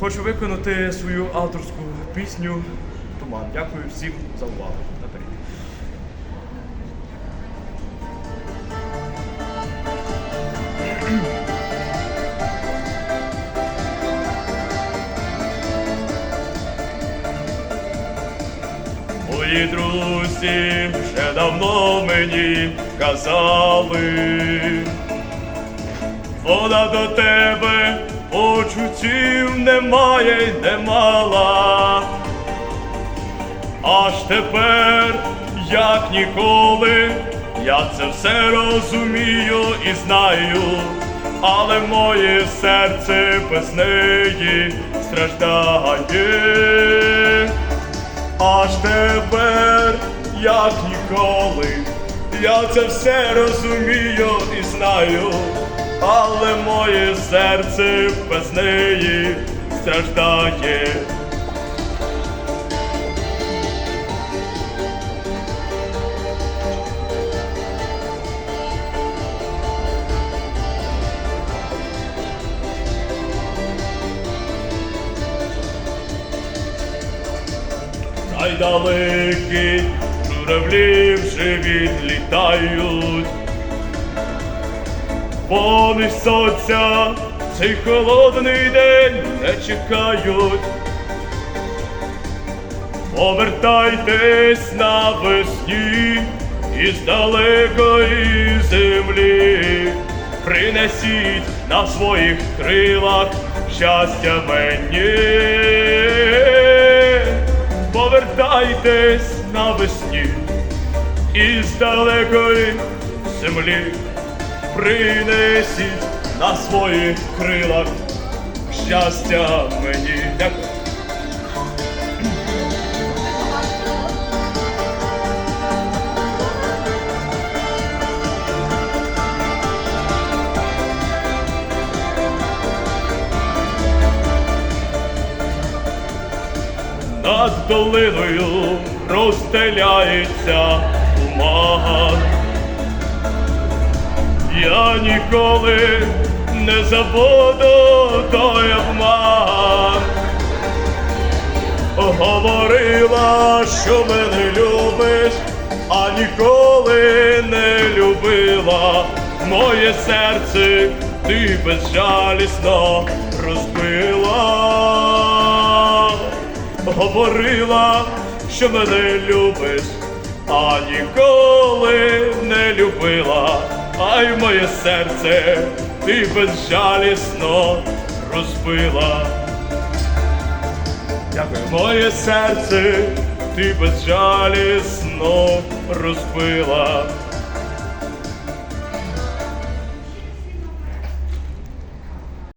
хочу виконати свою авторську пісню Туман. Дякую всім за увагу. Мої друзі вже давно мені казали, вона до тебе почуттів немає й не мала. Аж тепер, як ніколи, я це все розумію і знаю, але моє серце без неї страждає. Аж тепер, як ніколи, я це все розумію і знаю, але моє серце без неї страждає. Найдалекі журавлі вже відлітають. Сонця цей холодний день не чекають. Повертайтесь навесні із далекої землі, принесіть на своїх крилах щастя мені. Повертайтесь навесні із далекої землі, принесіть на своїх крилах щастя мені. Дякую. Над долиною розстеляється туман. Я ніколи не забуду той обман. Говорила, що мене любиш, а ніколи не любила. Моє серце ти безжалісно розбила говорила, що мене любиш, а ніколи не любила, ай моє серце ти безжалісно розбила. Дякую, моє серце ти безжалісно розбила.